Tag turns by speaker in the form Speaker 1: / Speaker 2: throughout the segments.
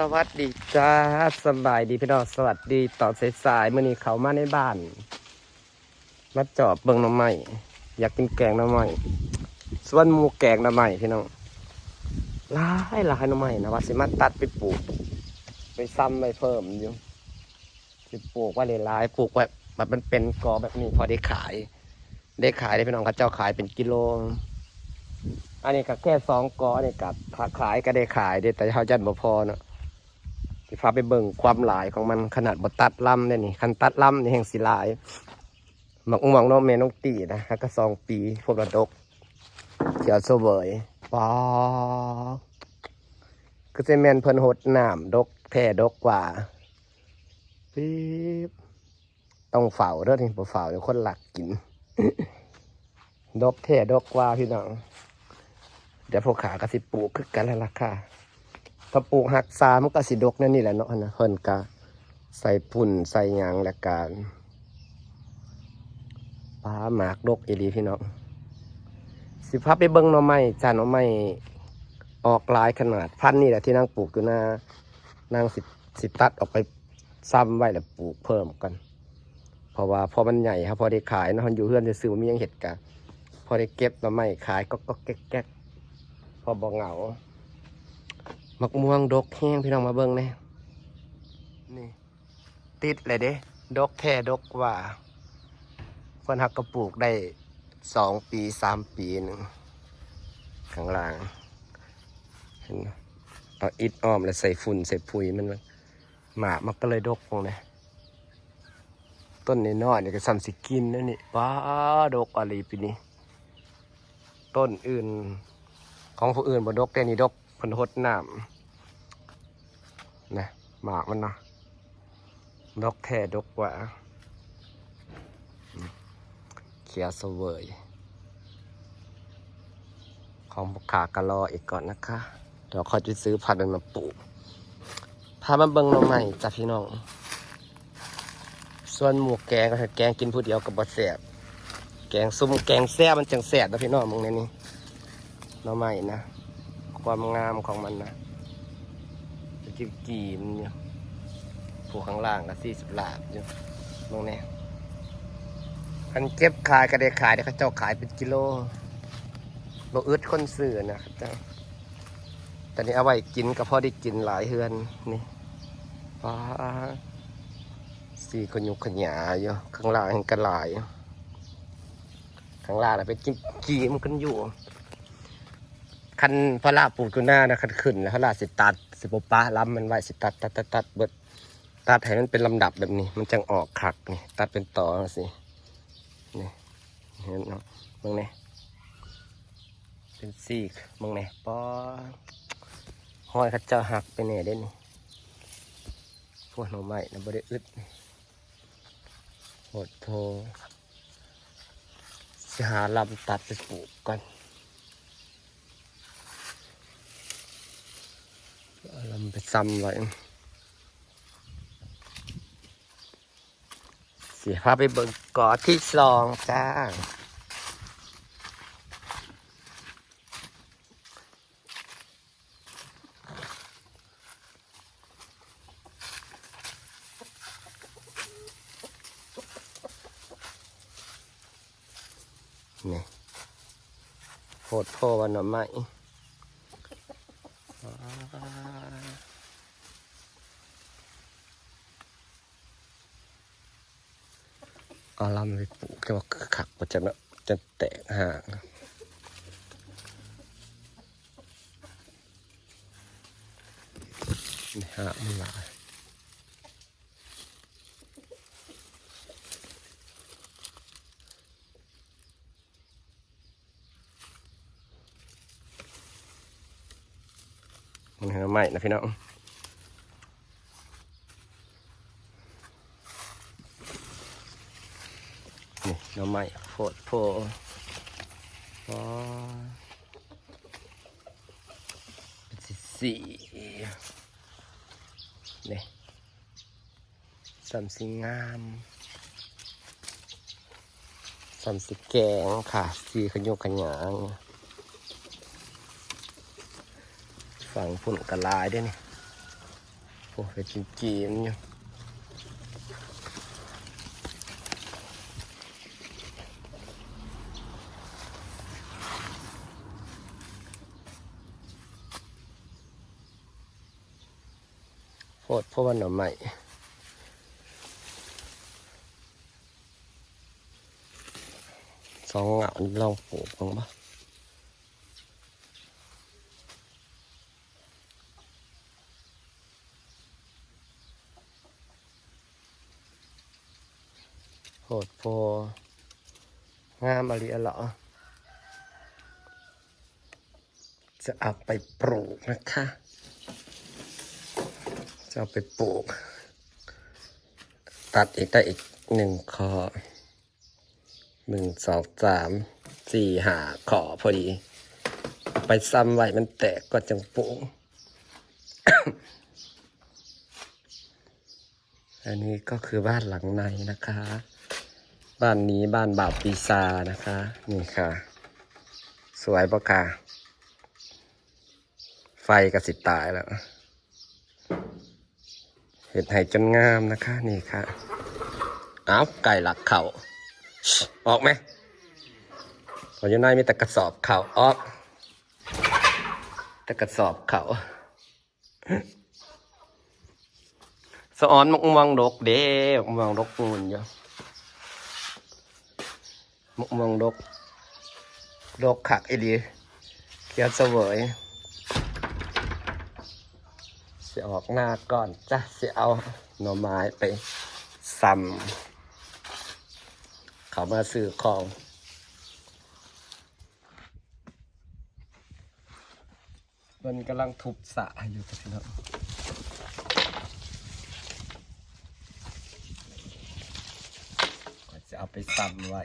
Speaker 1: สวัสดีจ้าสบายดีพี่น้องสวัสดีตอนสายๆเมื่อนี้เขามาในบ้าน มาจอบเบิ่งหน้ำใหม่อยากกินแกงหน้ำใหม่ส่วนหมูแกงหน้ำใหม่พี่น้องหลายหลายหน้ำใหม่นะว่าสิมาตัดไปปลูก ไปซ้ำไปเพิ่มอยู่สิปลูกไว่าหลายปลูกแบบแบบมันเป็นกอแบบนี้พอได้ขาย ได้ขายได้พี่น้องเขาเจ้าขายเป็นกิโลอันนี้ก็แค่สองกออันนี้กับขายก็ได้ขายได้แต่เขาจัดบ่พอเนาะ สิพาไปเบิ่งความหลายของมันขนาดบ่ตัดลำเนี่ยนี่คันตัดลำนี่แห่งสิหลายหมักม่วงน้องเมน้องตีนะฮะก็สองปีพวกระดกเขียวโซเบยปอก็จะแมนเพิ่นหดน้ำดกแท่ดกกว่าปี๊บต้องเฝ้าเด้อนี่บ่เฝ้าเดี๋ยวคนหลักกิน ดกแท่ดกกว่าพี่น้องเดี๋ยวพวกขากระสิปลูกคือกันแล้วล่ะค่ะ ถ้าปลูกหักซามก็สิดกนั่นนี่แหละเนาะนะเพิ่นก็ใส่ปุ่นใส่หยางและการปลาหมากดกอีหลีพี่น้องสิพาไปเบิ่งหน่อไม้จานหน่อไม้ออกลายขนาดพันนี่แหละที่นางปลูกอยู่หน้านางสิสิตัดออกไปซ้ำไว้แล้วปลูกเพิ่มกัน เพราะว่าพอมันใหญ่ครับพอได้ขายนะมันอยู่เพื่อนจะซื้อมีหยังเห็ดกะพอได้เก็บหน่อไม้ขายก็ก็แก๊กแก๊กพอบอกเหงา มักม่วงดกแห้งพี่น้องมาเบิ่งแน่นี่ ติดเลยเด้ดกแท้ดกว่าเพิ่นหักกระปลูกได้สองปีสามปีหนึ่งข้างล่างเห็นมเอาอิดอ้อมแล้วใส่ฝุ่นใส่ปุ๋ยมันหมามันก็เลยดกพงเลยต้นนี้น้อยๆนี่ก็ซ้ำสิกินนั่นนี่ว้าดกอะไรปีนี้ ต้นอื่นของผู้อื่นบนดกแต่นี่ดก พันหดน้ำนะหมากมันเนาะดกแท้ดกกว่าเขียวเวย ของบุคากะรออีกก่อนนะคะ เดี๋ยวเขาจะซื้อพันธุ์มาปลูกพามาเบิ่งหน่อใหม่จ้ะพี่น้อง ส่วนหมูแกงก็แกงกินผู้เดียวกับบะแสบแกงซุ่มแกงแซ่บมันจังแซ่บนะพี่น้องมึงในนี้น่อไม้นะ ความงามของมันนะจิ้วกีมันอยู่ผูกข้างล่างก็สี่สิบหลาบอยู่ตรงนี้คันเก็บขายก็ได้ขายได้เขาเจ้าขายเป็นกิโลบ่อึดคนซื้อนะเขาเจ้าแต่นี้เอาไว้กินก็พอได้กินหลายเฮือนนี่ป้าสี่คนยุกขยาอยู่ข้างล่างเห็นหลายข้างล่างน่ะเป็นกีมันกันอยู่ คันพระลาปลูกอยู่หน้านะคันขึ้นแล้วพระลาสิตัดสิบป้าล้ำมันไว้สิตัดตัดตัดตัดเบิดตัดให้มันเป็นลำดับแบบนี้ มันจังออกขักนี่ตัดเป็นต่อสินี่เห็นเนาะมึงเนี่ยเป็นซีกมึงเนี่ยปอห้อยข้าเจ้าหักไปเนี่ยเด่นนี่พวกหน่อไม้นะบริอึดโหดโทจะหาลำตัดไปปลูกก่อน เรา ไปซ้ำไว้เสียภาพไปเบิ่งกาะที่สองจ้านี่โพดโพวันหน่อไม้ เอาลำไปปลูกแค่ว่าขักมันจะนะจะแตกห่างนี่ฮะมันหลายมันเหอใหม่นะพี่น้อง นี่หน้ำ ใหม่โพดโพอ๋อเป็นสีสีนี่สัมสีงามสัมสีแกงค่ะสีขยุกขยางฝั่งฝุ่นกระลายด้วยนี่โอ้ไปกินกีมอยู่ ดเพราะว่าหน่อใหม่สองเหงาลองปลูกบ้างปะโหดโพงามอะไรอะเหรอจะเอาไปปลูกนะคะ จะเอาไปปลูก ตัดอีกได้อีกหนึ่งคอหนึ่งสองสามสี่หาขอพอดี ไปซ้ำไว้มันแตกก็จังปลูกอันนี้ก็คือบ้านหลังในนะคะ บ้านนี้บ้านบาวปีซานะคะ นี่ค่ะ สวยปะค่ะ ไฟกระสิตายแล้ว เห็ดไห่จนงามนะคะนี่ค่ะอ้าวไก่หลักเขาชิออกไหมตอนอยู่ในมีแต่กระสอบเขาออกแต่กระสอบเขาสะออนมกม่วงดกเด้มกม่วงดกมูลอยู่มกม่วงดกดกขักอีดีเขียวเสวยเสีย ออกหน้าก่อนจ้ะสียเอาหน่อไม้ไปซ้ำเขามาซื้อของมันกำลังทุบสะอยู่กับพี่น้องจะเอาไปซ้ำไว้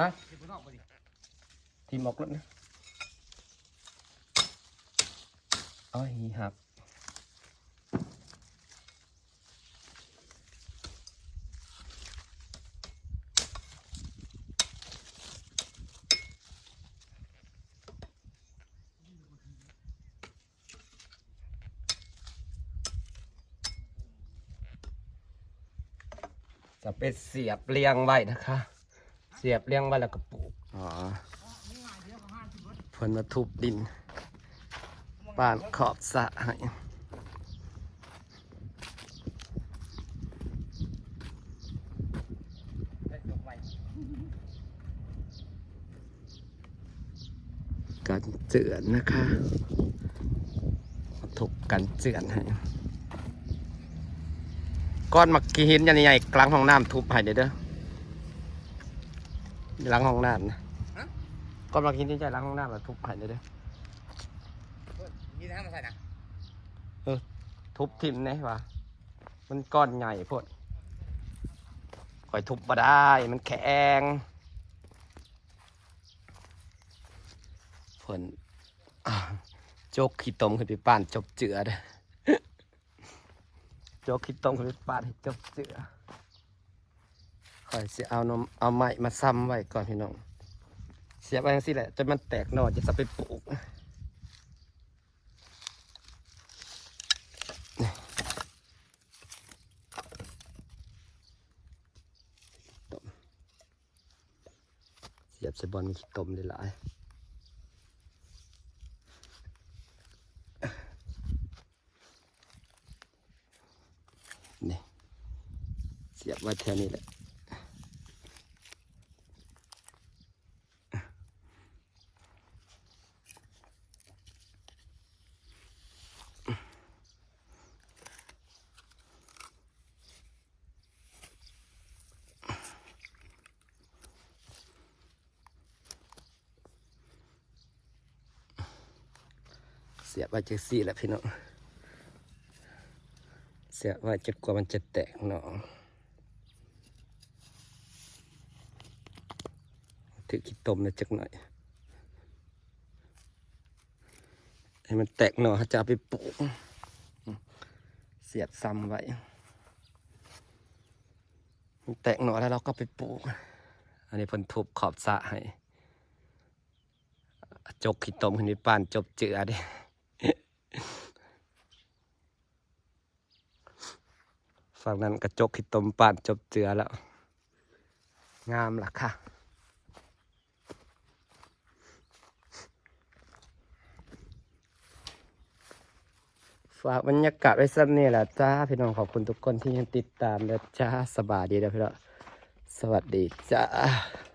Speaker 1: ฮะ
Speaker 2: เดี๋ยวมึงออกไปดิ
Speaker 1: ทีมออกแล้วนะเอาหีหักจะไปเสียบเรียงไว้นะคะ สียบเรียงไว้แล้วก็ปลูกอ๋อเพิ่นมาทุบดินบ้านขอบสะให้กันเจือนนะคะมาทุบกันเจือนให้ก้อนมักกีหินยันใหญ่ๆกลางห้องน้ำทุบให้เด้อ หลังห้องน้ำนะก้อนมักหินที่ใหญ่หลังห้องน้ำมาทุบให้เด้อเด้อ
Speaker 2: นี่ทำมาใส่นะ
Speaker 1: ทุบทิมแน่วะมันก้อนใหญ่โพดคอยทุบมาได้มันแข็งผลอ่าโจกขี้ตมขึ้นไปป้านจบเจือเด้อโจกขี้ตมขึ้นไปป้านให้จบเจือ ข่อยสิเอานมเอาไม้มาซ้ำไว้ก่อนพี่น้อง เสียบไว้ทั้งสิแหละจนมันแตกหน่อจะสับไปปลูกเสียบใสบอนมีขีดตมเลยหลายนี่เสียบไว้แค่นี้แหละ สียบไว้จากสี่แหละพี่น้องเสียบไว้จะกลัวมันจะแตกเนาะถือขี้ตมนะจักหน่อย ให้มันแตกหน่อจะไปปลูก เสียบซ้ำไว้มันแตกหน่อแล้วเราก็ไปปลูก อันนี้เพิ่นทุบขอบสะให้ จกขี้ตมขึ้นไปป่านจบเจือดิ ฝั่งนั้นกระจกขี้ตมปานจบเจือแล้ว งามล่ะค่ะฝากบรรยากาศไว้สักนี่แหละจ้าพี่น้องขอบคุณทุกคนที่ยังติดตามนะจ้าสบายดีนะพี่น้องสวัสดีจ้า